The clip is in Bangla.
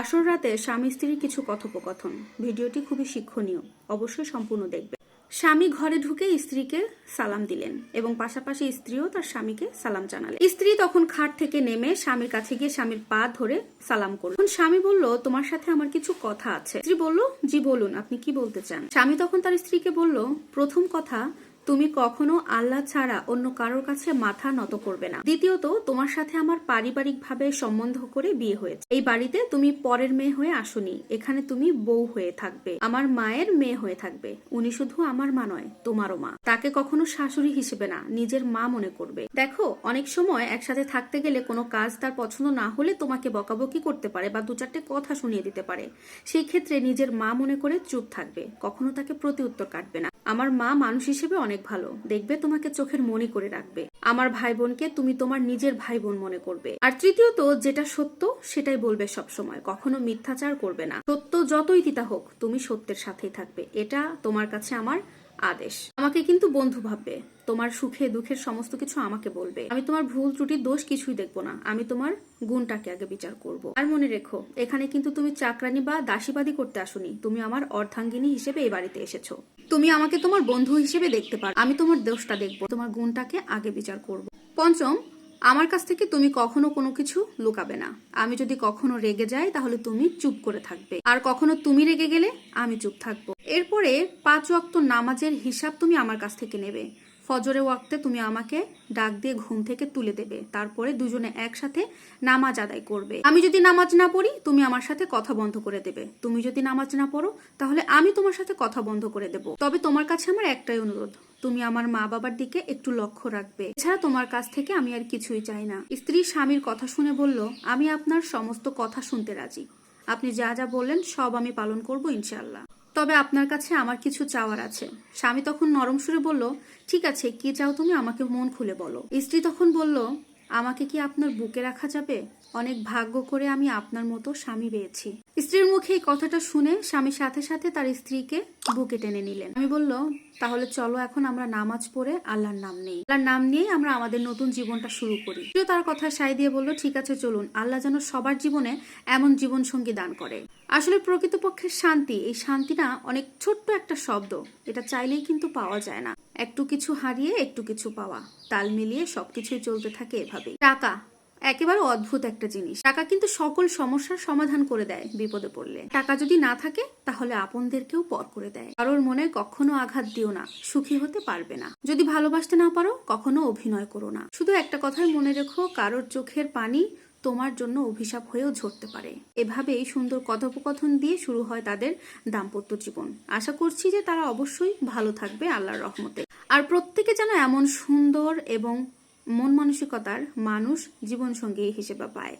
আসর রাতে স্বামী স্ত্রীর কিছু কথোপকথন। ভিডিওটি খুবই শিক্ষণীয়। অবশ্যই সম্পূর্ণ দেখবে স্বামী ঘরে ঢুকে স্ত্রীকে সালাম দিলেন এবং পাশাপাশি স্ত্রীও তার স্বামীকে সালাম জানালেন। স্ত্রী তখন খাট থেকে নেমে স্বামীর কাছে গিয়ে স্বামীর পা ধরে সালাম করল। স্বামী বলল, তোমার সাথে আমার কিছু কথা আছে। স্ত্রী বলল, জি, বলুন, আপনি কি বলতে চান? স্বামী তখন তার স্ত্রীকে বলল, প্রথম কথা তুমি কখনো আল্লাহ ছাড়া অন্য কারোর কাছে মাথা নত করবে না। দ্বিতীয়ত, তোমার সাথে আমার পারিবারিক ভাবে সম্বন্ধ করে বিয়ে হয়েছে। এই বাড়িতে তুমি পরের মেয়ে হয়ে আসনি। এখানে তুমি বউ হয়ে থাকবে। আমার মায়ের মেয়ে হয়ে থাকবে। উনি শুধু আমার মা নয়, তোমারও মা। তাকে কখনো শাশুড়ি হিসেবে না, নিজের মা মনে করবে। দেখো, অনেক সময় একসাথে থাকতে গেলে কোনো কাজ তার পছন্দ না হলে তোমাকে বকাবকি করতে পারে বা দু চারটে কথা শুনিয়ে দিতে পারে। সেই ক্ষেত্রে নিজের মা মনে করে চুপ থাকবে। কখনো তাকে প্রতি উত্তর কাটবে না। আমার মা মানুষ হিসেবে অনেক ভালো। দেখবে তোমাকে চোখের মনে করে রাখবে। আমার ভাই বোনকে তুমি তোমার নিজের ভাই বোন মনে করবে। আর তৃতীয়ত, যেটা সত্য, সেটাই বলবে সব সময় কখনো মিথ্যাচার করবে না। সত্য যতই তিতা হোক, তুমি সত্যের সাথেই থাকবে। এটা তোমার কাছে আমার আদেশ। আমাকে কিন্তু বন্ধু ভাববে। তোমার সুখে দুঃখের সমস্ত কিছু আমাকে বলবে। আমি তোমার ভুল, ত্রুটির দোষ কিছুই দেখব না। আমি তোমার গুণটাকে আগে বিচার করব। আর মনে রেখো, এখানে কিন্তু তুমি চাকরানি বা দাসীবাদী করতে আসনি। তুমি আমার অর্ধাঙ্গিনী হিসেবে এই বাড়িতে এসেছ। তুমি আমাকে তোমার বন্ধু হিসেবে দেখতে পারো। আমি তোমার দোষটা দেখব। তোমার গুণটাকে আগে বিচার করব। পঞ্চম আমার কাছ থেকে তুমি কখনো কোনো কিছু লুকাবে না। আমি যদি কখনো রেগে যাই, তাহলে তুমি চুপ করে থাকবে। আর কখনো তুমি রেগে গেলে, আমি চুপ থাকব। এরপরে পাঁচ ওয়াক্ত নামাজের হিসাব তুমি আমার কাছ থেকে নেবে। ফজরে ওয়াক্তে তুমি আমাকে ডাক দিয়ে ঘুম থেকে তুলে দেবে। তারপরে দুজনে একসাথে নামাজ আদায় করবে। আমি যদি নামাজ না পড়ি, তুমি আমার সাথে কথা বন্ধ করে দেবে। তুমি যদি নামাজ না পড়ো, তাহলে আমি তোমার সাথে কথা বন্ধ করে দেব। তবে তোমার কাছে আমার একটাই অনুরোধ, তুমি আমার মা বাবার দিকে একটু লক্ষ্য রাখবে। এছাড়া তোমার কাছ থেকে আমি আর কিছুই চাই না। স্ত্রী স্বামীর কথা শুনে বলল, আমি আপনার সমস্ত কথা শুনতে রাজি। আপনি যা যা বললেন, সব আমি পালন করব ইনশাল্লাহ তবে আপনার কাছে আমার কিছু চাওয়ার আছে। স্বামী তখন নরম সুরে বলল, ঠিক আছে, কি চাও তুমি আমাকে মন খুলে বলো। স্ত্রী তখন বলল, আমাকে কি আপনার বুকে রাখা যাবে? অনেক ভাগ্য করে আমি আপনার মতো স্বামী পেয়েছি। স্ত্রীর মুখে এই কথাটা শুনে স্বামী সাথে সাথে তার স্ত্রীকে বুকে টেনে নিলেন। আমি বলল, তাহলে চলো এখন আমরা নামাজ পড়ে আল্লাহর নাম নেই। আল্লাহর নাম নিয়েই আমরা আমাদের নতুন জীবনটা শুরু করি। তার কথা সাই দিয়ে বলল, ঠিক আছে, চলুন। আল্লাহ যেন সবার জীবনে এমন জীবন সঙ্গী দান করে। আসলে প্রকৃতপক্ষের শান্তি, এই শান্তি না অনেক ছোট্ট একটা শব্দ। এটা চাইলেই কিন্তু পাওয়া যায় না। একটু কিছু হারিয়ে একটু কিছু পাওয়া। তাল মিলিয়ে সবকিছুই চলতে থাকে এভাবে টাকা একেবারে অদ্ভুত একটা জিনিস। টাকা কিন্তু সকল সমস্যার সমাধান করে দেয় বিপদে পড়লে। টাকা যদি না থাকে, তাহলে আপনদেরকেও পর করে দেয়। কারোর মনে কখনো আঘাত দিও না, সুখী হতে পারবে না। যদি ভালোবাসতে না পারো, কখনো অভিনয় করো না। শুধু একটা কথাই মনে রেখো, কারোর চোখের পানি তোমার জন্য অভিশাপ হয়েও ঝরতে পারে। এভাবেই সুন্দর কথোপকথন দিয়ে শুরু হয় তাদের দাম্পত্য জীবন। আশা করছি যে তারা অবশ্যই ভালো থাকবে আল্লাহর রহমতে। আর প্রত্যেকে যেন এমন সুন্দর এবং মন মানসিকতার মানুষ জীবনসঙ্গী হিসেবে পায়।